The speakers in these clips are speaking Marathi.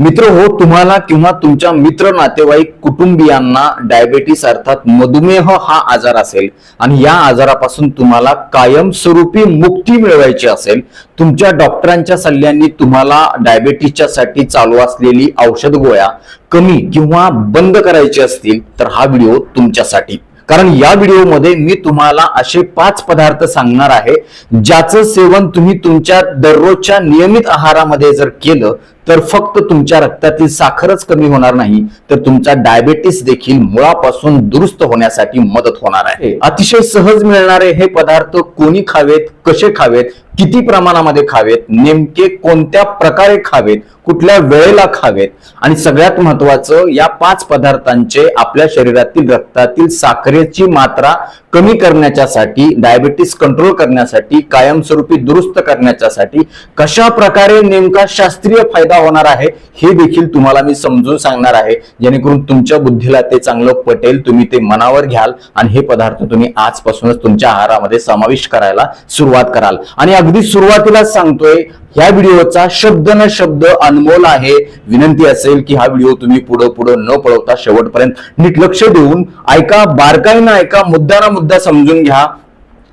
मित्र हो तुम्हाला किंवा तुमच्या मित्र नातेवाईक कुटुंबियांना डायबेटीस अर्थात मधुमेह हा आजार असेल आणि या आजारापासून तुम्हाला कायमस्वरूपी मुक्ती मिळवायची असेल तुमच्या डॉक्टरांच्या सल्ल्यांनी तुम्हाला डायबेटीसच्या साठी चालू असलेली औषध गोळ्या कमी किंवा बंद करायची असतील तर हा व्हिडिओ तुमच्यासाठी. कारण या व्हिडिओमध्ये मी तुम्हाला असे पाच पदार्थ सांगणार आहे ज्याचं सेवन तुम्ही तुमच्या दररोजच्या नियमित आहारामध्ये जर केलं तर फक्त तुमच्या रक्तातील साखरच कमी होणार नाही तर तुमचा डायबेटीस देखील मुळापासून दुरुस्त होण्यासाठी मदत होणार आहे. अतिशय सहज मिळणारे हे पदार्थ कोणी खावेत कसे खावेत किती प्रमाणामध्ये खावेत नेमके कोणत्या प्रकारे खावेत कुठल्या वेळेला खावेत आणि सगळ्यात महत्वाचं या पाच पदार्थांचे आपल्या शरीरातील रक्तातील साखरेची मात्रा कमी करण्याच्यासाठी डायबिटीस कंट्रोल करण्यासाठी कायमस्वरूपी दुरुस्त करण्याच्यासाठी कशा प्रकारे नेमका शास्त्रीय फायदा होणार आहे हे देखील तुम्हाला मी समजून सांगणार आहे. जेणेकरून तुमच्या बुद्धीला ते चांगलं पटेल तुम्ही ते मनावर घ्याल आणि हे पदार्थ तुम्ही आजपासूनच तुमच्या आहारामध्ये समाविष्ट करायला सुरुवात कराल. आणि अगदी सुरुवातीलाच सांगतोय ह्या व्हिडिओचा शब्द न शब्द अनमोल आहे. विनंती असेल की हा व्हिडिओ तुम्ही पुढं पुढं न पळवता शेवटपर्यंत नीट लक्ष देऊन ऐका बारकाईनं ऐका मुद्दा ना मुद्दा समजून घ्या.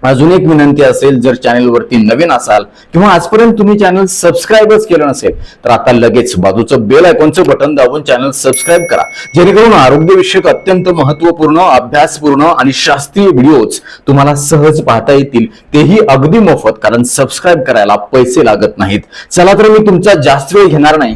अजून एक विनंती असेल जर चॅनलवरती नवीन असाल किंवा आजपर्यंत तुम्ही चॅनल सबस्क्राईबच केलं नसेल तर आता लगेच बाजूचं बेल आयकॉनचं बटन दाबून चॅनल सबस्क्राईब करा. जेणेकरून आरोग्यविषयक अत्यंत महत्त्वपूर्ण अभ्यासपूर्ण आणि शास्त्रीय व्हिडिओज तुम्हाला सहज पाहता येतील. तेही अगदी मोफत कारण सबस्क्राईब करायला पैसे लागत नाहीत. चला तर मी तुमचा जास्त वेळ घेणार नाही.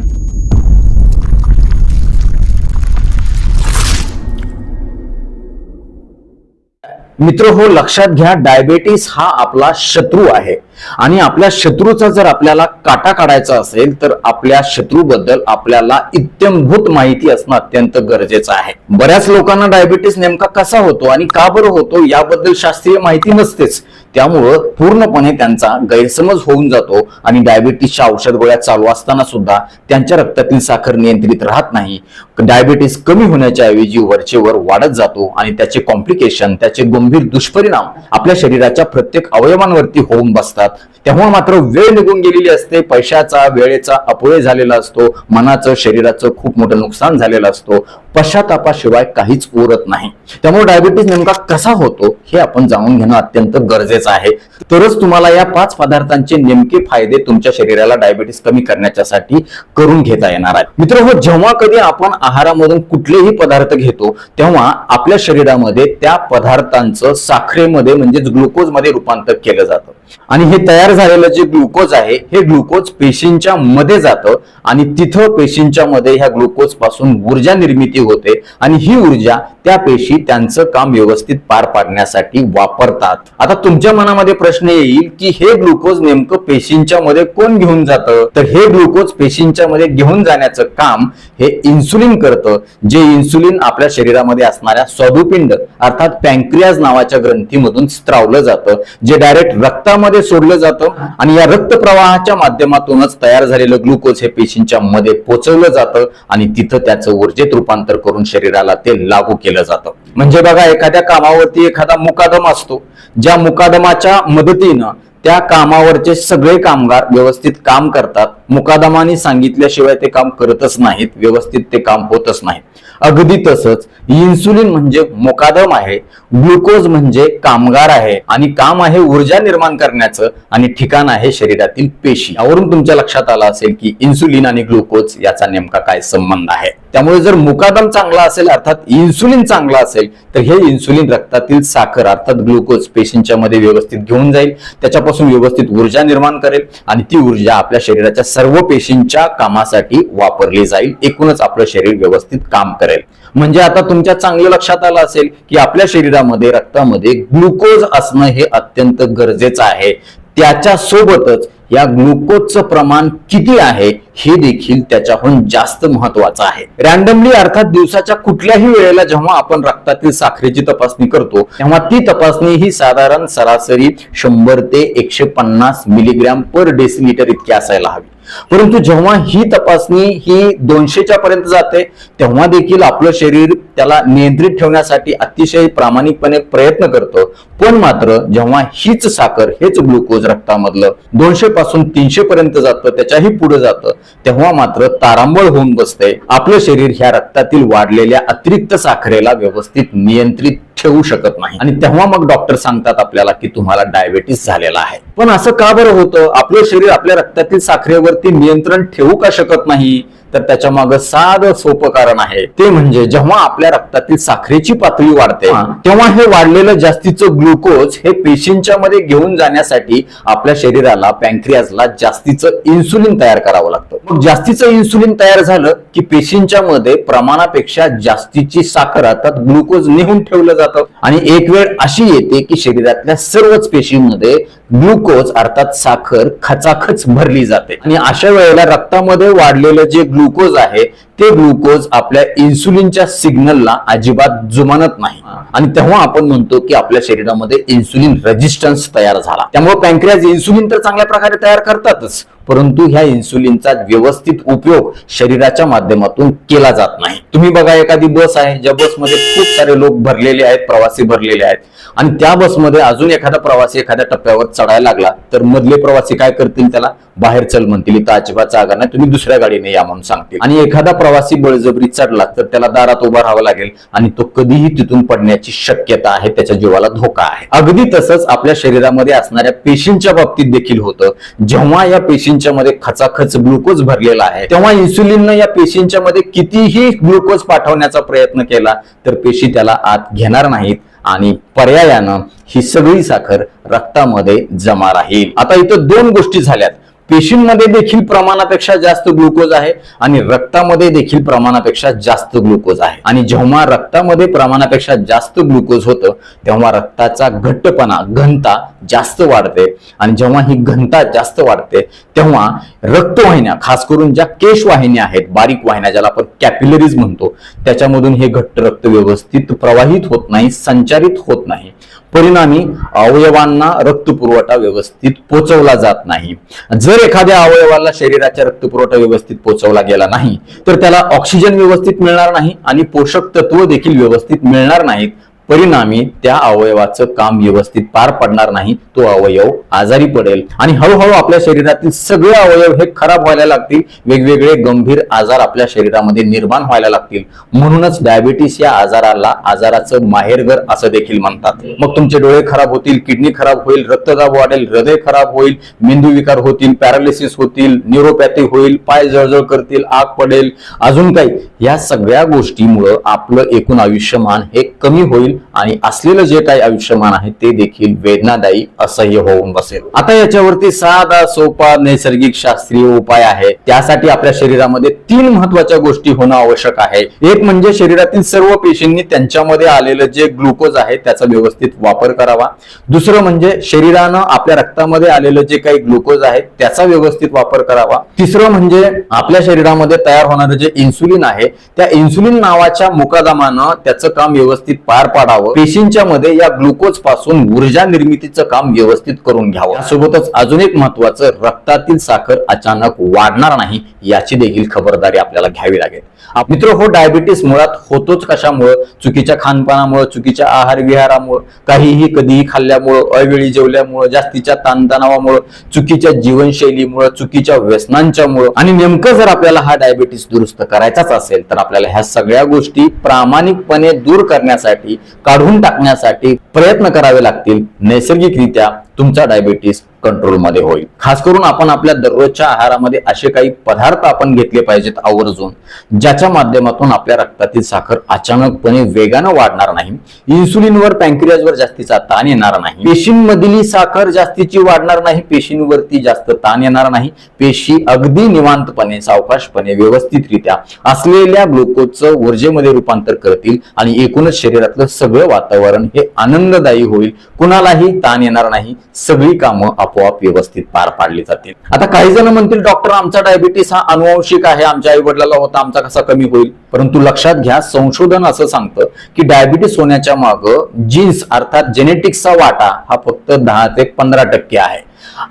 मित्र हो लक्षात घ्या डायबेटीस हा आपला शत्रू आहे. आणि आपल्या शत्रूचा जर आपल्याला काटा काढायचा असेल तर आपल्या शत्रूबद्दल आपल्याला इत्यंभूत माहिती असणं अत्यंत गरजेचं आहे. बऱ्याच लोकांना डायबेटीस नेमका कसा होतो आणि का बरं होतो याबद्दल शास्त्रीय माहिती नसतेच. त्यामुळं पूर्णपणे त्यांचा गैरसमज होऊन जातो आणि डायबिटीसच्या औषध गोळ्या चालू असताना सुद्धा त्यांच्या रक्तातील साखर नियंत्रित राहत नाही. डायबिटीस कमी होण्याच्या ऐवजी वरचे वर वाढत जातो आणि त्याचे कॉम्प्लिकेशन त्याचे गंभीर दुष्परिणाम आपल्या शरीराच्या प्रत्येक अवयवांवरती होऊन बसतात. त्यामुळे मात्र वेळ निघून गेलेली असते पैशाचा वेळेचा अपव्यय झालेला असतो मनाचं शरीराचं खूप मोठं नुकसान झालेलं असतो पश्चातापाशिवाय काहीच उरत नाही. त्यामुळे डायबिटीस नेमका कसा होतो हे आपण जाणून घेणं अत्यंत गरजेचं आहे. तरच तुम्हाला या पाच पदार्थांचे नेमके फायदे तुमच्या शरीराला डायबिटीस कमी करण्याच्यासाठी करून घेता येणार आहे मित्र हो जेव्हा कधी आपण आहारामधून कुठलेही पदार्थ घेतो तेव्हा आपल्या शरीरामध्ये त्या पदार्थांचं साखरेमध्ये म्हणजेच ग्लुकोजमध्ये रूपांतर केलं जातं. आणि हे तयार झालेलं जे ग्लुकोज आहे हे ग्लुकोज पेशींच्या मध्ये जातं आणि तिथं पेशींच्या मध्ये ह्या ग्लुकोजपासून ऊर्जा निर्मिती होते आणि ही ऊर्जा त्या पेशी त्यांचं काम व्यवस्थित पार पाडण्यासाठी वापरतात. आता तुमच्या मनामध्ये प्रश्न येईल की हे ग्लुकोज नेमकं पेशींच्या मध्ये कोण घेऊन जातं? तर हे ग्लुकोज पेशींच्या मध्ये घेऊन जाण्याचं काम हे इन्सुलिन करतं जे इन्सुलिन आपल्या शरीरामध्ये असणाऱ्या स्वादुपिंड अर्थात पॅन्क्रियाज नावाच्या ग्रंथीमधून स्त्रावलं जातं जे डायरेक्ट रक्तामध्ये सोडलं जातं आणि या रक्त प्रवाहाच्या माध्यमातूनच तयार झालेलं ग्लुकोज हे पेशींच्या मध्ये पोचवलं जातं आणि तिथं त्याचं ऊर्जेत रूपांतर करून शरीराला ते लागू केलं जातं. म्हणजे बघा एखाद्या कामावरती एखादा मुकादम असतो ज्या मुकादमाच्या मदतीनं त्या कामावरचे सगळे कामगार व्यवस्थित काम करतात. मुकादमाने सांगितल्याशिवाय ते काम करतच नाहीत व्यवस्थित ते काम होतच नाही अगदी तसंच इन्सुलिन म्हणजे मुकादम आहे ग्लुकोज म्हणजे कामगार आहे आणि काम आहे ऊर्जा निर्माण करण्याचं आणि ठिकाण आहे शरीरातील पेशी. यावरून तुमच्या लक्षात आलं असेल की इन्सुलिन आणि ग्लुकोज याचा नेमका काय संबंध आहे. त्यामुळे जर मुकादम चांगला असेल अर्थात इन्सुलिन चांगला असेल तर हे इन्सुलिन रक्तातील साखर अर्थात ग्लुकोज पेशींच्या मध्ये व्यवस्थित घेऊन जाईल. त्याच्यापासून व्यवस्थित ऊर्जा निर्माण करेल आणि ती ऊर्जा आपल्या शरीराच्या सर्व पेशींच्या कामासाठी वापरली जाईल. एकूणच आपलं शरीर व्यवस्थित काम करेल. म्हणजे आता तुमच्या चांगलं लक्षात आलं असेल की आपल्या शरीरामध्ये रक्तामध्ये ग्लुकोज असणं हे अत्यंत गरजेचं आहे. त्याच्या सोबतच या ग्लुकोजचं प्रमाण किती आहे हे देखील त्याच्याहून जास्त महत्वाचं आहे. रॅन्डमली अर्थात दिवसाच्या कुठल्याही वेळेला जेव्हा आपण रक्तातील साखरेची तपासणी करतो तेव्हा ती तपासणी ही साधारण सरासरी शंभर ते एकशे पन्नास मिलीग्रॅम पर डेसिलिटर इतकी असायला हवी. परंतु जेव्हा ही तपासणी ही दोनशेच्या पर्यंत जाते तेव्हा देखील आपलं शरीर त्याला नियंत्रित ठेवण्यासाठी अतिशय प्रामाणिकपणे प्रयत्न करतं. पण मात्र जेव्हा हीच साखर हेच ग्लुकोज रक्तामधलं दोनशे पासून तीनशे पर्यंत जातं त्याच्याही पुढे जातं तेव्हा मात्र तारांबळ होऊन बसते. आपलं शरीर ह्या रक्तातील वाढलेल्या अतिरिक्त साखरेला व्यवस्थित नियंत्रित ठेवू शकत नाही. आणि तेव्हा मग डॉक्टर सांगतात आपल्याला की तुम्हाला डायबेटीस झालेला आहे. पण असं का बरं होतं? आपलं शरीर आपल्या रक्तातील साखरेवरती नियंत्रण ठेवू का शकत नाही? तर त्याच्यामागे साधं सोपं कारण आहे. ते म्हणजे जेव्हा आपल्या रक्तातील साखरेची पातळी वाढते तेव्हा हे वाढलेलं जास्तीचं ग्लुकोज हे पेशींच्या मध्ये घेऊन जाण्यासाठी आपल्या शरीराला पॅन्क्रियाजला जास्तीचं इन्सुलिन तयार करावं लागतं. मग जास्तीचं इन्सुलिन तयार झालं की पेशींच्या मध्ये प्रमाणापेक्षा जास्तीची साखर अर्थात ग्लुकोज नेहून ठेवलं जातं. आणि एक वेळ अशी येते की शरीरातल्या सर्वच पेशींमध्ये ग्लुकोज अर्थात साखर खचाखच भरली जाते. आणि अशा वेळेला रक्तामध्ये वाढलेलं जे ग्लुकोज आहे ते ग्लुकोज आपल्या इन्सुलिनच्या सिग्नलला अजिबात जुमानत नाही. आणि तेव्हा आपण म्हणतो की आपल्या शरीरामध्ये इन्सुलिन रेजिस्टन्स तयार झाला. त्यामुळे पॅन्क्रियाज इन्सुलिन तर चांगल्या प्रकारे तयार करतातच परंतु ह्या इन्सुलिनचा व्यवस्थित उपयोग शरीराच्या माध्यमातून केला जात नाही. तुम्ही बघा एखादी बस आहे ज्या बसमध्ये खूप सारे लोक भरलेले आहेत प्रवासी भरलेले आहेत. आणि त्या बसमध्ये अजून एखादा प्रवासी एखाद्या टप्प्यावर चढायला लागला तर मधले प्रवासी काय करतील त्याला? बाहेर चल म्हणतील. इथं अजिबात जागा नाही तुम्ही दुसऱ्या गाडीने या म्हणून सांगतील. आणि एखादा प्रवासी बळजबरी चढला तर त्याला दारात उभा राहावं लागेल आणि तो कधीही तिथून पडण्याची शक्यता आहे त्याच्या जीवाला धोका आहे. अगदी तसंच आपल्या शरीरामध्ये असणाऱ्या पेशींच्या बाबतीत देखील होतं. जेव्हा या पेशींच्या मध्ये खचाखच ग्लुकोज भरलेला आहे तेव्हा इन्सुलिननं या पेशींच्या मध्ये कितीही ग्लुकोज पाठवण्याचा प्रयत्न केला तर पेशी त्याला आत घेणार नाहीत आणि पर्यायानं ही सगळी साखर रक्तामध्ये जमा राहील. आता इथं दोन गोष्टी झाल्यात. पेशींमध्ये देखील प्रमाणापेक्षा जास्त ग्लुकोज आहे आणि रक्तामध्ये देखील प्रमाणापेक्षा जास्त ग्लुकोज आहे. आणि जेव्हा रक्तामध्ये प्रमाणापेक्षा जास्त ग्लुकोज होतं तेव्हा रक्ताचा घट्टपणा घनता जास्त वाढते. आणि जेव्हा ही घनता जास्त वाढते तेव्हा रक्तवाहिन्या खास करून ज्या केशवाहिन्या आहेत बारीक वाहिन्या ज्याला आपण कॅपिलरीज म्हणतो त्याच्यामधून हे घट्ट रक्त व्यवस्थित प्रवाहित होत नाही संचारित होत नाही. परिणामी अवयवांना रक्तपुरवठा व्यवस्थित पोचवला जात नाही. जर एखाद्या अवयवाला शरीराच्या रक्तपुरवठा व्यवस्थित पोचवला गेला नाही तर त्याला ऑक्सिजन व्यवस्थित मिळणार नाही आणि पोषक तत्व देखील व्यवस्थित मिळणार नाहीत परिणामी त्या अवयवाचं काम व्यवस्थित पार पडणार नाही तो अवयव आजारी पडेल. आणि हळूहळू आपल्या शरीरातील सगळे अवयव हे खराब व्हायला लागतील वेगवेगळे गंभीर आजार आपल्या शरीरामध्ये निर्माण व्हायला लागतील. म्हणूनच डायबिटीस या आजाराला आजाराचं माहेरघर असं देखील म्हणतात. मग तुमचे डोळे खराब होतील किडनी खराब होईल रक्तदाब वाढेल हृदय खराब होईल मेंदू विकार होतील पॅरालिसिस होतील न्यूरोपॅथी होईल पाय जळजळ करतील आग पडेल. अजून काही या सगळ्या गोष्टीमुळं आपलं एकूण आयुष्यमान हे कमी होईल आणि असलेलं जे काही आयुष्यमान आहे ते देखील वेदनादायी असह्य होऊन बसेल. आता याच्यावरती साधा सोपा नैसर्गिक शास्त्रीय उपाय आहे. त्यासाठी आपल्या शरीरामध्ये तीन महत्त्वाच्या गोष्टी होणं आवश्यक आहे. एक म्हणजे शरीरातील सर्व पेशींनी त्यांच्यामध्ये आलेलं जे ग्लुकोज आहे त्याचा व्यवस्थित वापर करावा. दुसरं म्हणजे शरीरानं आपल्या रक्तामध्ये आलेलं जे काही ग्लुकोज आहे त्याचा व्यवस्थित वापर करावा. तिसरं म्हणजे आपल्या शरीरामध्ये तयार होणारं जे इन्सुलिन आहे त्या इन्सुलिन नावाच्या मुकादामानं त्याचं काम व्यवस्थित पार पाडावं. पेशींच्या मध्ये या ग्लुकोजपासून ऊर्जा निर्मितीचं काम व्यवस्थित करून घ्यावं. सोबतच अजून एक महत्वाचं रक्तातील साखर अचानक वाढणार नाही याची देखील खबरदारी आपल्याला घ्यावी लागेल. मित्र हो डायबिटीस मुळात होतोच कशामुळं? चुकीच्या खानपानामुळं चुकीच्या आहार विहारामुळं काहीही कधीही खाल्ल्यामुळं अवेळी जेवल्यामुळं जास्तीच्या ताणतणावामुळं चुकीच्या जीवनशैलीमुळं चुकीच्या व्यसनांच्यामुळं आणि नेमकं जर आपल्याला हा डायबिटीस दुरुस्त करायचाच असेल तर आपल्याला ह्या सगळ्या गोष्टी प्रामाणिकपणे दूर करण्यासाठी काढून टाकण्यासाठी प्रयत्न करावे लागतील. नैसर्गिकरित्या तुमचा डायबिटीस कंट्रोलमध्ये होईल. खास करून आपण आपल्या दररोजच्या आहारामध्ये असे काही पदार्थ आपण घेतले पाहिजेत आवर्जून ज्याच्या माध्यमातून आपल्या रक्तातील साखर अचानकपणे वेगानं वाढणार नाही इन्सुलिनवर पॅन्क्रियाजवर जास्तीचा ताण येणार नाही पेशींमधली साखर जास्तीची वाढणार नाही पेशींवरती जास्त ताण येणार नाही पेशी अगदी निवांतपणे सावकाशपणे व्यवस्थितरित्या असलेल्या ग्लुकोजचं ऊर्जेमध्ये रूपांतर करतील आणि एकूणच शरीरातलं सगळं वातावरण हे आनंददायी होईल. कुणालाही ताण येणार नाही सगळी कामं आपोआप व्यवस्थित पार पाडली जातील. आता काही जण म्हणतील डॉक्टर आमचा डायबिटीस हा अनुवंशिक आहे आमच्या आई वडिलाला होता आमचा कसा कमी होईल? परंतु लक्षात घ्या संशोधन असं सांगतं की डायबिटीस होण्याच्या माग जीन्स अर्थात जेनेटिक्सचा वाटा हा फक्त दहा ते पंधरा टक्के आहे.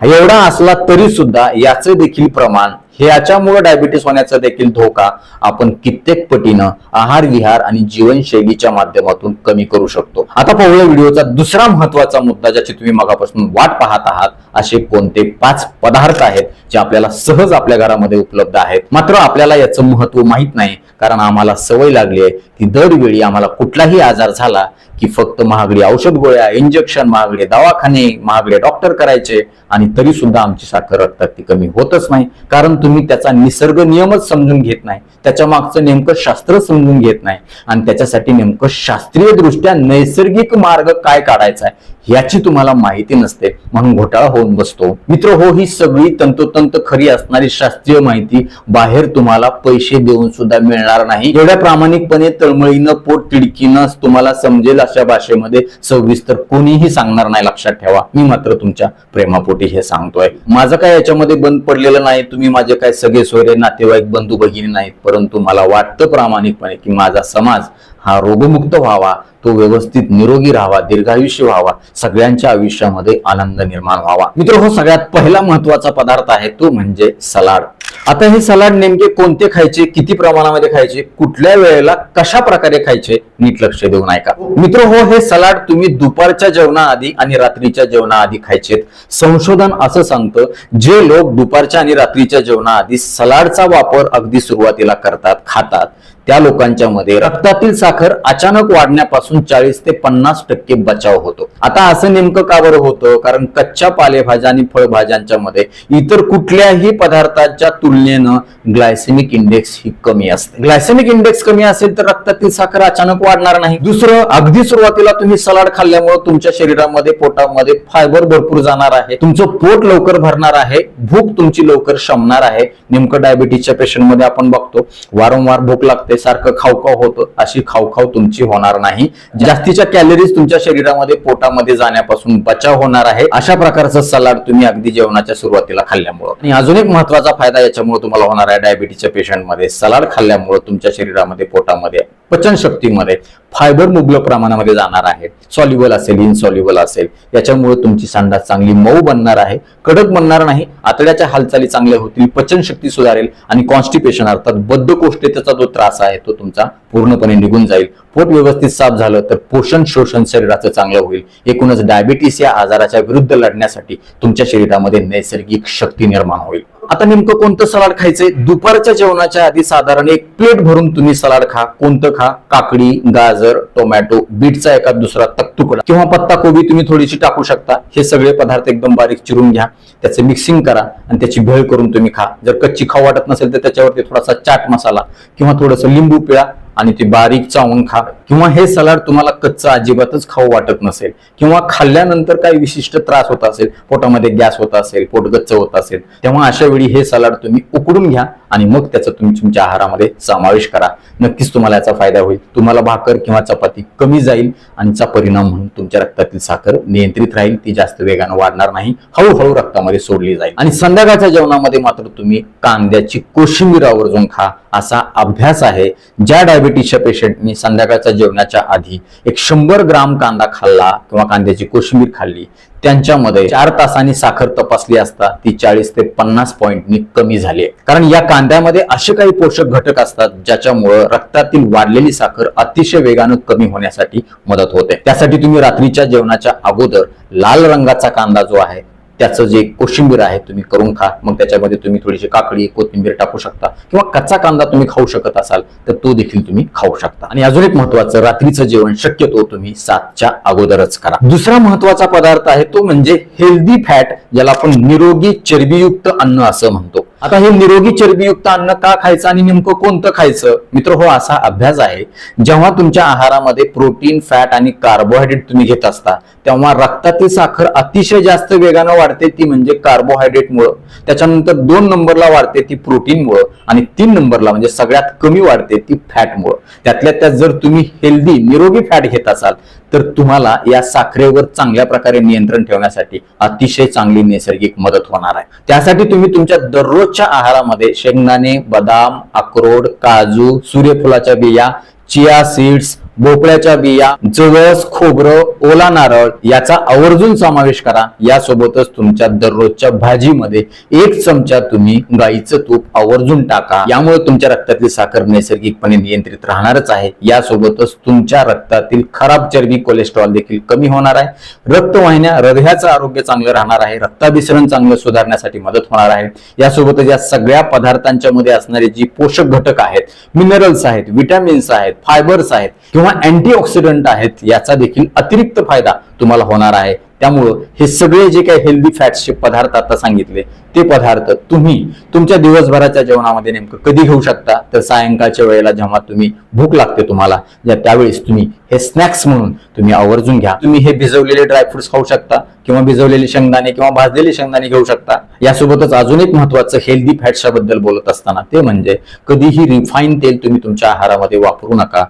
एवढा असला तरी सुद्धा याचे देखील प्रमाण ह्याच्यामुळे डायबिटीस होण्याचा देखील धोका आपण कित्येक पटीनं आहार विहार आणि जीवनशैलीच्या माध्यमातून कमी करू शकतो. आता पाहूया व्हिडिओचा दुसरा महत्त्वाचा मुद्दा ज्याची तुम्ही मगापासून वाट पाहत आहात असे कोणते पाच पदार्थ आहेत जे आपल्याला सहज आपल्या घरामध्ये उपलब्ध आहेत. मात्र आपल्याला याचं महत्त्व माहीत नाही कारण आम्हाला सवय लागली आहे की दरवेळी आम्हाला कुठलाही आजार झाला की फक्त महागडी औषध गोळ्या इंजेक्शन महागडे दवाखाने महागडे डॉक्टर करायचे आणि तरी सुद्धा आमची साखर रक्तात ती कमी होतच नाही. कारण तुम्ही त्याचा निसर्ग नियमच समजून घेत नाही. त्याच्या मागचं नेमकं शास्त्र समजून घेत नाही. आणि त्याच्यासाठी नेमकं शास्त्रीय दृष्ट्या नैसर्गिक मार्ग काय काढायचा आहे? याची तुम्हाला माहिती नसते. म्हणून घोटाळा होऊन बसतो. मित्र हो ही सगळी तंतोतंत खरी असणारी शास्त्रीय माहिती बाहेर तुम्हाला पैसे देऊन सुद्धा मिळणार नाही. एवढ्या प्रामाणिकपणे तळमळीनं पोट तिडकीनं तुम्हाला समजेल अशा भाषेमध्ये सविस्तर कोणीही सांगणार नाही लक्षात ठेवा. मी मात्र तुमच्या प्रेमापोटी हे सांगतोय. माझं काय याच्यामध्ये बंद पडलेलं नाही? तुम्ही माझे काय सगळे सोयरे नातेवाईक बंधू भगिनी नाहीत परंतु मला वाटतं प्रामाणिकपणे की माझा समाज हा रोगमुक्त व्हावा तो व्यवस्थित निरोगी राहावा दीर्घायुष्य व्हावा सगळ्यांच्या आयुष्यामध्ये आनंद निर्माण व्हावा. मित्र हो सगळ्यात पहिला महत्त्वाचा पदार्थ आहे तो म्हणजे सलाड. आता हे सलाड नेमके कोणते खायचे किती प्रमाणामध्ये खायचे कुठल्या वेळेला कशा प्रकारे खायचे नीट लक्ष देऊन ऐका. मित्र हो हे सलाड तुम्ही दुपारच्या जेवणाआधी आणि रात्रीच्या जेवणाआधी खायचे संशोधन असं सांगतं जे लोक दुपारच्या आणि रात्रीच्या जेवणाआधी सलाडचा वापर अगदी सुरुवातीला करतात खातात त्या लोकांच्या मध्ये रक्तातील साखर अचानक वाढण्यापासून चाळीस ते पन्नास टक्के बचाव होतो. आता असं नेमकं का बरं होतं? कारण कच्च्या पालेभाज्या आणि फळभाज्यांच्या मध्ये इतर कुठल्याही पदार्थाच्या तुलनेनं ग्लायसेमिक इंडेक्स ही कमी असते. ग्लायसेमिक इंडेक्स कमी असेल तर रक्तातील साखर अचानक वाढणार नाही. दुसरं अगदी सुरुवातीला तुम्ही सलाड खाल्ल्यामुळे तुमच्या शरीरामध्ये पोटामध्ये फायबर भरपूर जाणार आहे. तुमचं पोट लवकर भरणार आहे. भूक तुमची लवकर शमणार आहे. नेमकं डायबिटीसच्या पेशंटमध्ये आपण बघतो. वारंवार भूक लागते. सारखं खावखाव होतं. अशी खावखाव तुमची होणार नाही. जास्तीच्या कॅलरीज तुमच्या शरीरामध्ये पोटामध्ये जाण्यापासून बचाव होणार आहे. अशा प्रकारचं सलाड तुम्ही अगदी जेवणाच्या सुरुवातीला खाल्ल्यामुळं. आणि अजून एक महत्त्वाचा फायदा याच्यामुळे तुम्हाला होणार आहे डायबिटीसच्या पेशंटमध्ये सलाड खाल्ल्यामुळे तुमच्या शरीरामध्ये पोटामध्ये पचनशक्तीमध्ये फायबर मुबलक प्रमाणामध्ये जाणार आहे. सॉल्युबल असेल इनसॉल्युबल असेल. याच्यामुळे तुमची संडास चांगली मऊ बनणार आहे. कडक बनणार नाही. आतड्याच्या हालचाली चांगल्या होतील पचनशक्ती सुधारेल आणि कॉन्स्टिपेशन अर्थात बद्धकोष्ठतेचा जो त्रास आहे तो तुमचा पूर्णपणे निघून जाईल. पोट व्यवस्थित साफ झालं तर पोषण शोषण शरीराचं चांगलं होईल. एकूणच डायबिटीस या आजाराच्या विरुद्ध लढण्यासाठी तुमच्या शरीरामध्ये नैसर्गिक शक्ती निर्माण होईल. आता नेमकं कोणतं सलाड खायचंय? दुपारच्या जेवणाच्या आधी साधारण एक प्लेट भरून तुम्ही सलाड खा. कोणतं खा? काकडी गाजर टोमॅटो बीटचा एका दुसरा तक्तुकडा किंवा पत्ता कोबी तुम्ही थोडीशी टाकू शकता. हे सगळे पदार्थ एकदम बारीक चिरून घ्या. त्याचे मिक्सिंग करा आणि त्याची भेळ करून तुम्ही खा. जर कच्ची खाऊ वाटत नसेल तर त्याच्यावरती थोडासा चाट मसाला किंवा थोडंसं लिंबू पिळा. आणि ते बारीक चावून खा. किंवा हे सलाड तुम्हाला कच्चं अजिबातच खाऊ वाटत नसेल. किंवा खाल्ल्यानंतर काही विशिष्ट त्रास होत असेल पोटामध्ये गॅस होत असेल पोट गच्च होत असेल तेव्हा अशा वेळी हे सलाड तुम्ही उकडून घ्या. आणि मग त्याचा तुम्ही तुमच्या आहारामध्ये समावेश करा. नक्कीच तुम्हाला याचा फायदा होईल. तुम्हाला भाकर किंवा चपाती कमी जाईल आणि चा परिणाम म्हणून तुमच्या रक्तातील साखर नियंत्रित राहील. ती जास्त वेगानं वाढणार नाही. हळूहळू रक्तामध्ये सोडली जाईल. आणि संध्याकाळच्या जेवणामध्ये मात्र तुम्ही कांद्याची कोशिंबीर आवर्जून खा असा अभ्यास आहे. ज्या डायबिटीसच्या पेशंटनी संध्याकाळच्या जेवणाच्या आधी एक शंभर ग्राम कांदा खाल्ला किंवा कांद्याची कोशिंबीर खाल्ली त्यांच्यामध्ये चार तासांनी साखर तपासली असता ती चाळीस ते पन्नास पॉईंटनी कमी झाली आहे. कारण या कांद्यामध्ये असे काही पोषक घटक असतात ज्याच्यामुळं रक्तातील वाढलेली साखर अतिशय वेगानं कमी होण्यासाठी मदत होते. त्यासाठी तुम्ही रात्रीच्या जेवणाच्या अगोदर लाल रंगाचा कांदा जो आहे त्याचं जे कोशिंबीर आहे तुम्ही करून खा मग त्याच्यामध्ये तुम्ही थोडीशी काकडी कोथिंबीर टाकू शकता. किंवा कच्चा कांदा तुम्ही खाऊ शकत असाल तर तो देखील तुम्ही खाऊ शकता. आणि अजून एक महत्वाचं रात्रीचं जेवण शक्यतो तुम्ही सातच्या अगोदरच करा. दुसरा महत्त्वाचा पदार्थ आहे तो म्हणजे हेल्दी फॅट ज्याला आपण निरोगी चरबीयुक्त अन्न असं म्हणतो. आता हे निरोगी चरबीयुक्त अन्न का खायचं आणि नेमकं कोणतं खायचं? मित्र हो असा अभ्यास आहे. जेव्हा तुमच्या आहारामध्ये प्रोटीन फॅट आणि कार्बोहायड्रेट तुम्ही घेत असता तेव्हा रक्तातील साखर अतिशय जास्त वेगानं वाढते ती म्हणजे कार्बोहायड्रेटमुळं त्याच्यानंतर दोन नंबरला वाढते ती प्रोटीनमुळं आणि तीन नंबरला म्हणजे सगळ्यात कमी वाढते ती फॅटमुळं. त्यातल्या त्यात जर तुम्ही हेल्दी निरोगी फॅट घेत असाल तर तुम्हाला या साखरेवर चांगल्या प्रकारे नियंत्रण ठेवण्यासाठी अतिशय चांगली नैसर्गिक मदत होणार आहे. त्यासाठी तुम्ही तुमच्या दररोजच्या आहारामध्ये शेंगदाणे बदाम अक्रोड काजू सूर्यफुलाच्या बिया चिया सीड्स भोपळ्याच्या बिया जवस खोबरं ओला नारळ याचा आवर्जून समावेश करा. यासोबतच तुमच्या दररोजच्या भाजीमध्ये एक चमचा तुम्ही गाईचं तूप आवर्जून टाका. यामुळे तुमच्या रक्तातील साखर नैसर्गिकपणे नियंत्रित राहणारच आहे. यासोबतच तुमच्या रक्तातील खराब चरबी कोलेस्ट्रॉल देखील कमी होणार आहे. रक्तवाहिन्या हृदयाचं आरोग्य चांगलं राहणार आहे. रक्ताभिसरण चांगलं सुधारण्यासाठी मदत होणार आहे. यासोबतच या सगळ्या पदार्थांच्या मध्ये असणारे जी पोषक घटक आहेत मिनरल्स आहेत विटॅमिन्स आहेत फायबर्स आहेत किंवा अँटीऑक्सिडंट आहेत याचा देखील अतिरिक्त फायदा तुम्हाला होणार आहे. त्यामुळं हे सगळे जे काही हेल्दी फॅट्सचे पदार्थ आता सांगितले ते पदार्थ तुम्ही तुमच्या दिवसभराच्या जेवणामध्ये नेमकं कधी घेऊ शकता? तर सायंकाळच्या वेळेला जेव्हा तुम्ही भूक लागते तुम्हाला ज्या त्यावेळेस तुम्ही हे स्नॅक्स म्हणून तुम्ही आवर्जून घ्या. तुम्ही हे भिजवलेले ड्रायफ्रुट्स खाऊ शकता किंवा भिजवलेले शेंगदाणे किंवा भाजलेले शेंगदाणे घेऊ शकता. यासोबतच अजून एक महत्वाचं हेल्दी फॅट्सच्या बद्दल बोलत असताना ते म्हणजे कधीही रिफाईन तेल तुम्ही तुमच्या आहारामध्ये वापरू नका.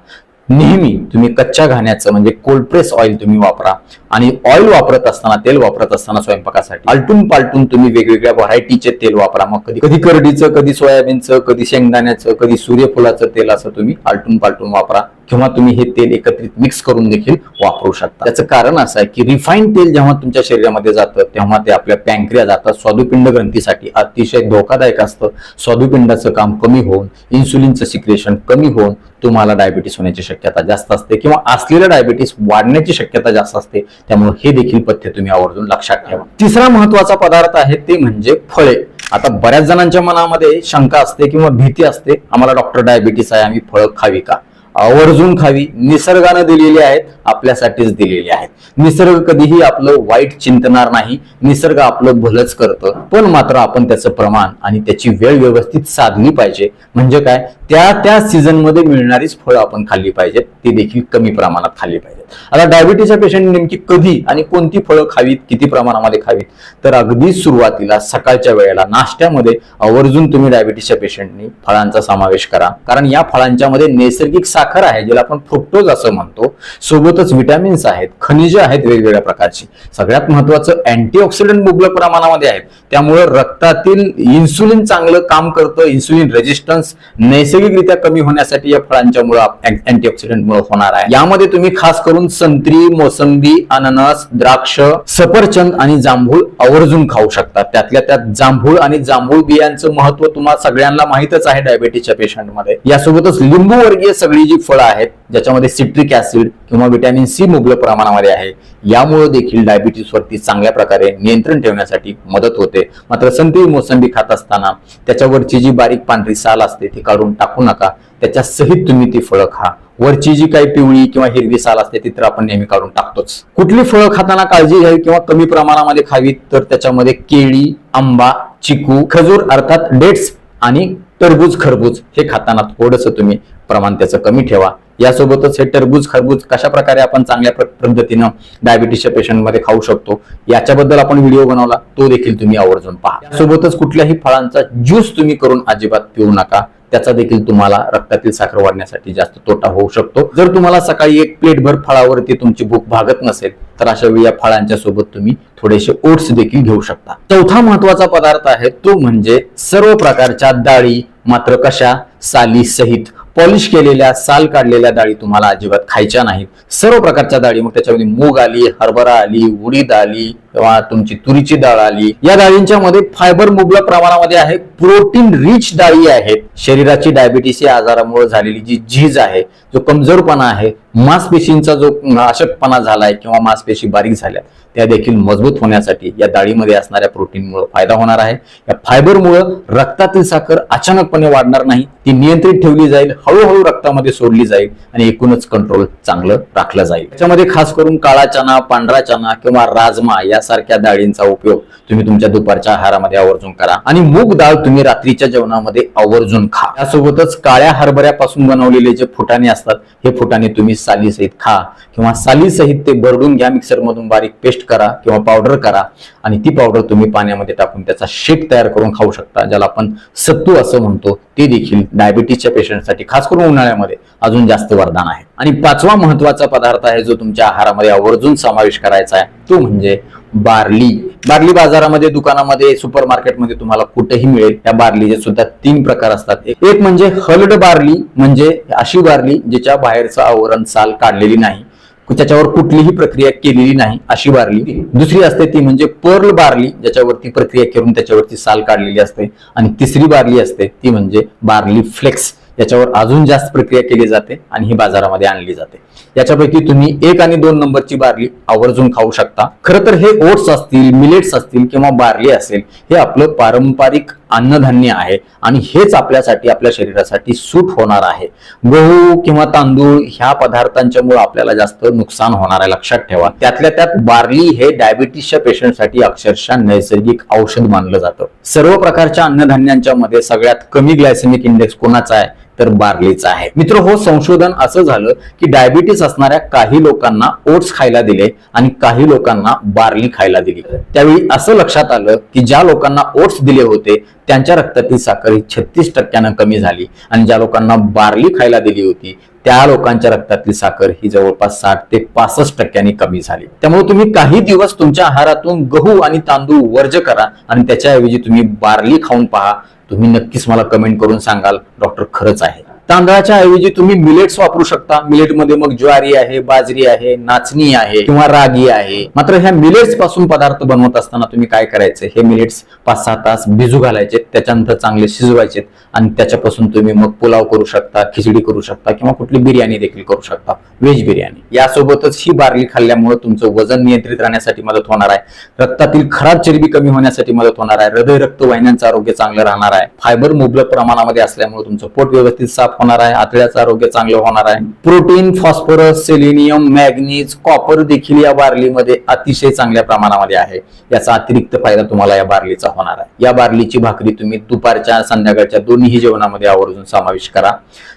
नेहमी तुम्ही कच्च्या घाण्याचं म्हणजे कोल्ड प्रेस ऑइल तुम्ही वापरा. आणि ऑइल वापरत असताना तेल वापरत असताना स्वयंपाकासाठी. आलटून पालटून तुम्ही वेगवेगळ्या व्हरायटीचे तेल वापरा. मग कधी कधी करडीचं कधी सोयाबीनचं कधी शेंगदाण्याचं कधी सूर्यफुलाचं तेल असं तुम्ही आलटून पालटून वापरा. किंवा तुम्ही हे तेल एकत्रित मिक्स करून देखील वापरू शकता. त्याचं कारण असं आहे की रिफाईन तेल जेव्हा तुमच्या शरीरामध्ये जातं तेव्हा ते आपल्या पँक्रिया जातात स्वादुपिंड ग्रंथीसाठी अतिशय धोकादायक असतं. स्वादुपिंडाचं काम कमी होऊन इन्सुलिनचं सिक्रेशन कमी होऊन तुम्हाला डायबिटीस होण्याची शक्यता जास्त असते. किंवा असलेलं डायबिटीस वाढण्याची शक्यता जास्त असते. त्यामुळे हे देखील पथ्य तुम्ही आवर्जून लक्षात ठेवा. तिसरा महत्त्वाचा पदार्थ आहे ते म्हणजे फळे. आता बऱ्याच जणांच्या मनामध्ये शंका असते किंवा भीती असते आम्हाला डॉक्टर डायबिटीस आहे आम्ही फळं खावी का? आवर्जून खावी. निसर्गानं दिलेली आहेत आपल्यासाठीच दिलेली आहेत. निसर्ग कधीही आपलं वाईट चिंतणार नाही. निसर्ग आपलं भलंच करतं. पण मात्र आपण त्याचं प्रमाण आणि त्याची वेळ व्यवस्थित साधली पाहिजे. म्हणजे काय? त्या त्या सीझनमध्ये मिळणारीच फळं आपण खाल्ली पाहिजेत. ती देखील कमी प्रमाणात खाल्ली पाहिजे आता डायबिटीसच्या पेशंट नेमकी कधी आणि कोणती फळं खावीत किती प्रमाणामध्ये खावीत? तर अगदी सुरुवातीला सकाळच्या वेळेला नाश्त्यामध्ये आवर्जून तुम्ही डायबिटीसच्या पेशंटनी फळांचा समावेश करा. कारण या फळांच्या मध्ये नैसर्गिक साखर आहे ज्याला आपण फ्रुक्टोज असं म्हणतो. सोबतच विटॅमिन्स आहेत खनिजे आहेत वेगवेगळ्या प्रकारची. सगळ्यात महत्वाचं अँटीऑक्सिडंट मुबलक प्रमाणामध्ये आहेत. त्यामुळे रक्तातील इन्सुलिन चांगलं काम करतं इन्सुलिन रेजिस्टन्स नैसर्गिकरित्या कमी होण्यासाठी या फळांच्या मुळे अँटीऑक्सिडंट मुळे होणार आहे. यामध्ये तुम्ही खास करून संत्री मोसंबी अननस द्राक्ष सफरचंद आणि जांभूळ आवर्जून खाऊ शकता त्यातल्या त्यात जांभूळ आणि जांभूळ बियांचं महत्त्व तुम्हाला सगळ्यांना माहितच आहे डायबिटीसच्या पेशंटमध्ये. यासोबतच लिंबू वर्गीय सगळी जी फळं आहेत ज्याच्यामध्ये सिट्रिक ऍसिड किंवा व्हिटॅमिन सी मुबलक प्रमाणामध्ये आहे यामुळे देखील डायबिटीसवरती चांगल्या प्रकारे नियंत्रण ठेवण्यासाठी मदत होते. मात्र संत्री मोसंबी खात असताना त्याच्यावरची जी बारीक पांढरी साल असते ती काढून टाकू नका. त्याच्या सहित तुम्ही ती फळं खा. वरची जी काही पिवळी किंवा हिरवी साल असते ती तर आपण नेहमी काढून टाकतोच. कुठली फळं खाताना काळजी घ्यावी किंवा कमी प्रमाणामध्ये खावी तर त्याच्यामध्ये केळी आंबा चिकू खजूर अर्थात डेट्स आणि टरबूज खरबूज हे खाताना थोडस तुम्ही प्रमाण त्याचं कमी ठेवा. यासोबतच हे टरबूज खरबूज कशा प्रकारे आपण चांगल्या प्र- पद्धतीनं डायबिटीसच्या पेशंटमध्ये खाऊ शकतो याच्याबद्दल आपण व्हिडिओ बनवला तो देखील तुम्ही आवर्जून पहा. सोबतच कुठल्याही फळांचा ज्यूस तुम्ही करून अजिबात पिऊ नका त्याचा देखील तुम्हाला रक्तातील साखर वाढण्यासाठी जास्त तोटा होऊ शकतो. जर तुम्हाला सकाळी एक पेटभर फळावरती तुमची भूक भागत नसेल तर अशा वेळी या फळांच्या सोबत तुम्ही थोडेसे ओट्स देखील घेऊ शकता. चौथा महत्त्वाचा पदार्थ आहे तो म्हणजे सर्व प्रकारच्या डाळी मात्र कशा? साली सहित. पॉलिश केलेल्या साल काढलेल्या डाळी तुम्हाला अजिबात खायच्या नाहीत. सर्व प्रकारच्या डाळी मग त्याच्यामध्ये मूग आली हरभरा आली उडीद आली किंवा तुमची तुरीची डाळ आली. या डाळींच्या मध्ये फायबर मुबलक प्रमाणामध्ये आहे. प्रोटीन रिच डाळी आहेत. शरीराची डायबिटीस या आजारामुळे झालेली जी झीज आहे जो कमजोरपणा आहे मांसपेशींचा जो अशक्तपणा झालाय किंवा मांसपेशी बारीक झाल्या त्या देखील मजबूत होण्यासाठी या डाळीमध्ये असणाऱ्या प्रोटीनमुळे फायदा होणार आहे. या फायबरमुळे रक्तातील साखर अचानकपणे वाढणार नाही. ती नियंत्रित ठेवली जाईल. हळूहळू रक्तामध्ये सोडली जाईल आणि एकूणच कंट्रोल चांगलं राखलं जाईल. त्याच्यामध्ये खास करून काळा चना पांढरा चना किंवा राजमा यासारख्या डाळींचा उपयोग तुम्ही तुमच्या दुपारच्या आहारामध्ये आवर्जून करा. आणि मूग डाळ तुम्ही रात्रीच्या जेवणामध्ये आवर्जून खा. त्यासोबतच काळ्या हरभऱ्यापासून बनवलेले जे फुटाणे असतात हे फुटाणे तुम्ही सालीसहित खा किंवा सालीसहित ते भरडून घ्या मिक्सर मधून बारीक पेस्ट करा किंवा पावडर करा आणि ती पावडर तुम्ही पाण्यामध्ये टाकून त्याचा शेक तयार करून खाऊ शकता ज्याला आपण सत्तू असं म्हणतो. ते देखील डायबिटीसच्या पेशंटसाठी खास करून उन्हाळ्यामध्ये अजून जास्त वरदान आहे. आणि पाचवा महत्त्वाचा पदार्थ आहे जो तुमच्या आहारामध्ये आवर्जून समावेश करायचा आहे तो म्हणजे बार्ली. बार्ली बाजारामध्ये दुकानामध्ये सुपर मार्केटमध्ये तुम्हाला कुठेही मिळेल. त्या बार्लीचे सुद्धा तीन प्रकार असतात. एक एक म्हणजे हल्ड बार्ली म्हणजे अशी बार्ली ज्याच्या बाहेरचं आवरण साल काढलेली नाही. त्याच्यावर कुठलीही प्रक्रिया केलेली नाही अशी बार्ली. दुसरी असते ती म्हणजे पर्ल बार्ली ज्याच्यावरती प्रक्रिया करून त्याच्यावरती साल काढलेली असते. आणि तिसरी बार्ली असते ती म्हणजे बार्ली फ्लेक्स याच्यावर अजून जास्त प्रक्रिया केली जाते आणि ही बाजारामध्ये आणली जाते. याच्यापैकी तुम्ही एक आणि दोन नंबरची बार्ली आवर्जून खाऊ शकता. खरं तर हे ओट्स असतील मिलेट्स असतील किंवा बार्ली असेल हे आपलं पारंपरिक अन्नधान्य आहे आणि हेच आपल्यासाठी आपल्या शरीरासाठी सूट होणार आहे. गहू किंवा तांदूळ ह्या पदार्थांच्यामुळे आपल्याला जास्त नुकसान होणार आहे. लक्षात ठेवा. त्यातल्या त्यात बार्ली हे डायबिटीसच्या पेशंटसाठी अक्षरशः नैसर्गिक औषध मानलं जातं. सर्व प्रकारच्या अन्नधान्यांच्या मध्ये सगळ्यात कमी ग्लायसेमिक इंडेक्स कोणाचा आहे? तर बार्लीचा आहे. मित्र हो संशोधन असं झालं की डायबिटीस असणाऱ्या काही लोकांना ओट्स खायला दिले आणि काही लोकांना बार्ली खायला दिली. त्यावेळी असं लक्षात आलं की ज्या लोकांना ओट्स दिले होते त्यांच्या रक्तातील साखर ही छत्तीस टक्क्यानं कमी झाली आणि ज्या लोकांना बार्ली खायला दिली होती त्या लोकांच्या रक्तातली साखर ही जवळपास साठ ते पासष्ट टक्क्यांनी कमी झाली. त्यामुळे तुम्ही काही दिवस तुमच्या आहारातून गहू आणि तांदूळ वर्ज करा आणि त्याच्याऐवजी तुम्ही बार्ली खाऊन पहा. तुम्ही नक्कीच मला कमेंट करून सांगाल. डॉक्टर खरंच आहे. तांदळाच्या ऐवजी तुम्ही मिलेट्स वापरू शकता. मिलेटमध्ये मग ज्वारी आहे बाजरी आहे नाचणी आहे किंवा रागी आहे. मात्र ह्या मिलेट्सपासून पदार्थ बनवत असताना तुम्ही काय करायचे? हे मिलेट्स पाच सहा तास भिजू घालायचे त्याच्यानंतर चांगले शिजवायचे आणि त्याच्यापासून तुम्ही मग पुलाव करू शकता खिचडी करू शकता किंवा कुठली बिर्याणी देखील करू शकता. व्हेज बिर्याणी. यासोबतच ही बार्ली खाल्ल्यामुळे तुमचं वजन नियंत्रित राहण्यासाठी मदत होणार आहे. रक्तातील खराब चरबी कमी होण्यासाठी मदत होणार आहे. हृदय रक्तवाहिन्यांचं आरोग्य चांगलं राहणार आहे. फायबर मुबलक प्रमाणामध्ये असल्यामुळे तुमचं पोट व्यवस्थित साफ होणार आहे आतड्याचं आरोग्य चांगलं होणार आहे. Protein phosphorus selenium manganese copper देखील या बार्लीमध्ये अतिशय चांगल्या प्रमाणामध्ये आहे. याचा अतिरिक्त फायदा तुम्हाला या बार्लीचा होणार आहे. या बार्लीची भाकरी तुम्ही दुपारच्या संध्याकाळच्या दोन्ही जेवणामध्ये आवर्जून समावेश करा.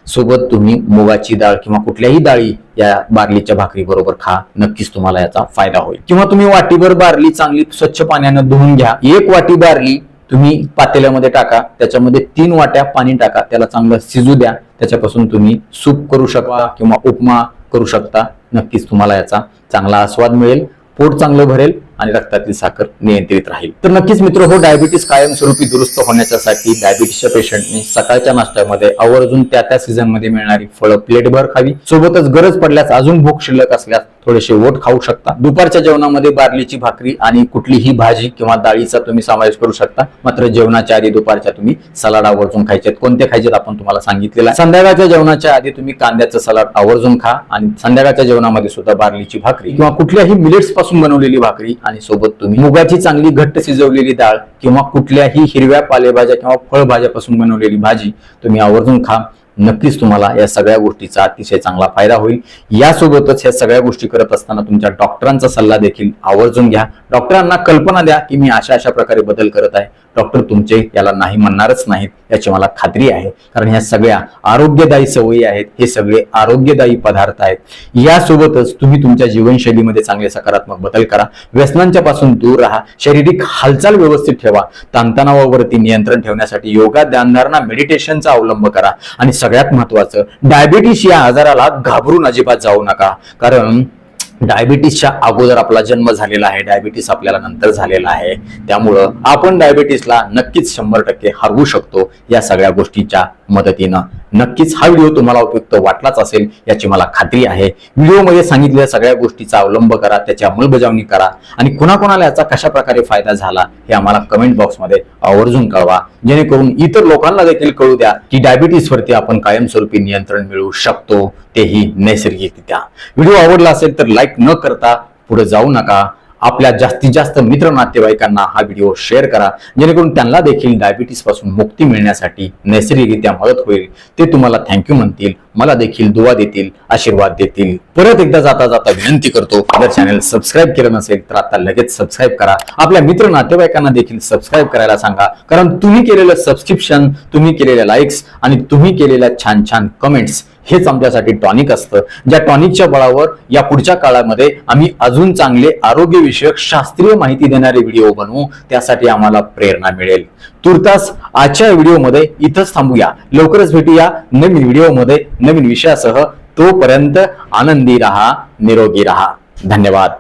सोबत तुम्ही मुगाची डाळ किंवा कुठल्याही डाळी या बार्लीच्या भाकरी बरोबर खा. नक्कीच तुम्हाला याचा फायदा होईल. किंवा तुम्ही वाटीभर बार्ली चांगली स्वच्छ पाण्यानं धुवून घ्या. एक वाटी बार्ली तुम्ही पातेल्यामध्ये टाका त्याच्यामध्ये तीन वाट्या पाणी टाका त्याला चांगलं शिजू द्या त्याच्यापासून तुम्ही सूप करू शकता किंवा उपमा करू शकता. नक्कीच तुम्हाला याचा चांगला आस्वाद मिळेल पोट चांगलं भरेल आणि रक्तातील साखर नियंत्रित राहील. तर नक्कीच मित्र हो डायबिटीस कायमस्वरूपी दुरुस्त होण्याच्यासाठी डायबिटीसच्या पेशंटने सकाळच्या नाश्त्यामध्ये आवर्जून त्या त्या सीझनमध्ये मिळणारी फळं प्लेटभर खावी. सोबतच गरज पडल्यास अजून भूक शिल्लक असल्यास थोडेसे ओट खाऊ शकता. दुपारच्या जेवणामध्ये बार्लीची भाकरी आणि कुठलीही भाजी किंवा डाळीचा तुम्ही समावेश करू शकता. मात्र जेवणाच्या आधी दुपारच्या तुम्ही सलाड आवर्जून खायचे कोणते खायचेत आपण तुम्हाला सांगितलेलं आहे. संध्याकाळच्या जेवणाच्या आधी तुम्ही कांद्याचं सलाड आवर्जून खा आणि संध्याकाळच्या जेवणामध्ये सुद्धा बार्लीची भाकरी किंवा कुठल्याही मिलेट्सपासून बनवलेली भाकरी आणि सोबत तुम्ही मुगाची चांगली घट्ट शिजवलेली डाळ किंवा कुठल्याही हिरव्या पालेभाज्या किंवा फळभाज्यापासून बनवलेली भाजी तुम्ही आवर्जून खा. नक्कीच तुम्हाला या सगळ्या गोष्टीचा अतिशय चांगला फायदा होईल. यासोबतच या सगळ्या गोष्टी करत असताना तुमच्या डॉक्टरांचा सल्ला देखील आवर्जून घ्या. डॉक्टरांना कल्पना द्या की मी अशा अशा प्रकारे बदल करत आहे. डॉक्टर तुमचे याला नाही म्हणणारच नाहीत याची मला खात्री आहे. कारण ह्या सगळ्या आरोग्यदायी सवयी आहेत हे सगळे आरोग्यदायी पदार्थ आहेत. यासोबतच तुम्ही तुमच्या जीवनशैलीमध्ये चांगले सकारात्मक बदल करा. व्यसनांच्या पासून दूर राहा. शारीरिक हालचाल व्यवस्थित ठेवा. ताणतणावावरती नियंत्रण ठेवण्यासाठी योगा ध्यानधारणा मेडिटेशनचा अवलंब करा. आणि सगळ्यात महत्वाचं. डायबिटीस या आजाराला घाबरून अजिबात जाऊ नका. कारण डायबिटीसच्या अगोदर आपला जन्म झालेला आहे डायबिटीस आपल्याला नंतर झालेला आहे. त्यामुळं आपण डायबिटीसला नक्कीच शंभर टक्के हरवू शकतो या सगळ्या गोष्टीच्या मदतीनं. नक्कीच हा व्हिडिओ तुम्हाला उपयुक्त वाटलाच असेल याची मला खात्री आहे. व्हिडिओमध्ये सांगितलेल्या सगळ्या गोष्टीचा अवलंब करा त्याची अंमलबजावणी करा. आणि कुणाकोणाला याचा कशा प्रकारे फायदा झाला हे आम्हाला कमेंट बॉक्समध्ये आवर्जून कळवा. जेणेकरून इतर लोकांना देखील कळू द्या की डायबिटीसवरती आपण कायमस्वरूपी नियंत्रण मिळवू शकतो. तेही नैसर्गिकरित्या. व्हिडिओ आवडला असेल तर लाईक न करता पुढे जाऊ नका. आपल्या जास्तीत जास्त मित्र नातेवाईकांना हा व्हिडिओ शेअर करा. जेणेकरून त्यांना देखील डायबिटीसपासून मुक्ती मिळण्यासाठी नैसर्गिकरित्या मदत होईल. ते तुम्हाला थँक्यू म्हणतील. मला देखील दुवा देतील आशीर्वाद देतील. परत एकदा जाता जाता विनंती करतो जर चॅनल सबस्क्राईब केलं नसेल तर आता लगेच सबस्क्राईब करा. आपल्या मित्र नातेवाईकांना देखील सबस्क्राईब करायला सांगा. कारण तुम्ही केलेलं सबस्क्रिप्शन तुम्ही केलेल्या लाईक्स आणि तुम्ही केलेल्या छान छान कमेंट्स हेच आमच्यासाठी टॉनिक असतं. ज्या टॉनिकच्या बळावर या पुढच्या काळामध्ये आम्ही अजून चांगले आरोग्यविषयक शास्त्रीय माहिती देणारे व्हिडिओ बनवू त्यासाठी आम्हाला प्रेरणा मिळेल. तुर्तास आजच्या व्हिडिओमध्ये इथंच थांबूया. लवकरच भेटूया नवीन व्हिडिओमध्ये नवीन विषयासह. तोपर्यंत आनंदी रहा निरोगी रहा. धन्यवाद.